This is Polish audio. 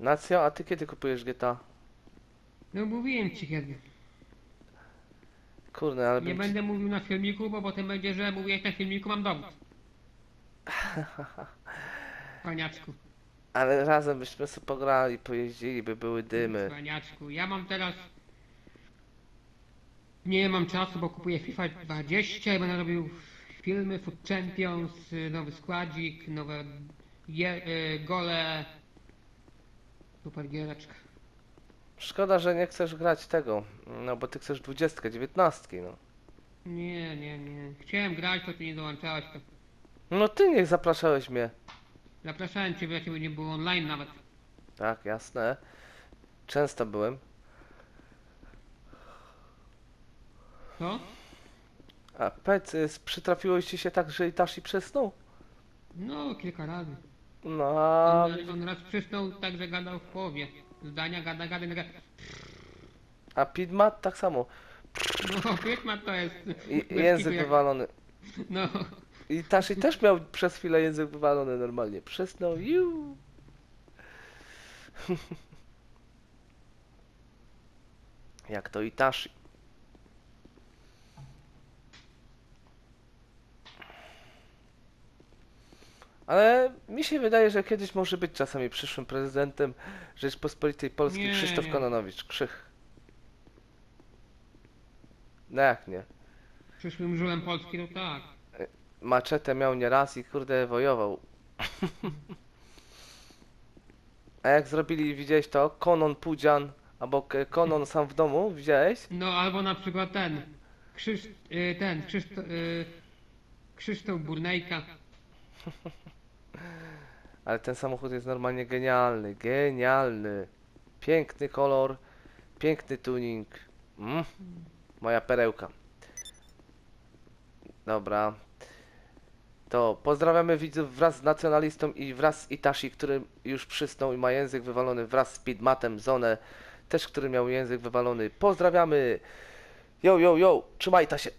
Nacja, a ty kiedy kupujesz GTA? No mówiłem ci kiedy. Kurde, ale Nie bym ci- będę mówił na filmiku, bo potem będzie, że mówię na filmiku, mam dowód. Paniaczku, Ale razem byśmy sobie pograli, pojeździli, by były dymy. paniaczku, ja mam teraz... Nie mam czasu, bo kupuję FIFA 20 i będę robił filmy, Food Champions, y, nowy składzik, nowe je, y, gole. Super giereczka. Szkoda, że nie chcesz grać tego, no bo ty chcesz dwudziestkę, dziewiętnastki, no. Nie, nie, nie. Chciałem grać, to ty nie dołączałeś. To... No ty nie zapraszałeś mnie. Zapraszałem cię, bo ja ciebie nie było online nawet. Tak, jasne. Często byłem. Co? A Pec, y, ci się tak, że Itachi przysnął? No, kilka razy. No. On, on raz przysnął tak, że gadał w połowie. Zdania, gada, gada, gada. a Pidmat tak samo. No, Pietma to jest... I, bez język jak- wywalony. No, Itachi też miał przez chwilę język wywalony normalnie. Przysnął, ju. Jak to Itachi. Ale mi się wydaje, że kiedyś może być czasami przyszłym prezydentem Rzeczpospolitej Polskiej Nie, Krzysztof. Kononowicz. Krzych. No jak nie? przyszłym żulem Polski, no tak. Maczetę miał nieraz i kurde wojował. A jak zrobili, widziałeś to? Konon Pudzian albo K- Konon sam w domu, widziałeś? No, albo na przykład ten... Krzysz... y, ten, Krzyszto, y, Krzysztof Burnejka. Ale ten samochód jest normalnie genialny, genialny. Piękny kolor, piękny tuning. Mm, moja perełka. Dobra. To pozdrawiamy widzów wraz z nacjonalistą i wraz z Itachi, który już przysnął i ma język wywalony wraz z Speedmatem, Zonę, też który miał język wywalony. Pozdrawiamy! Yo, yo, yo, trzymajta się!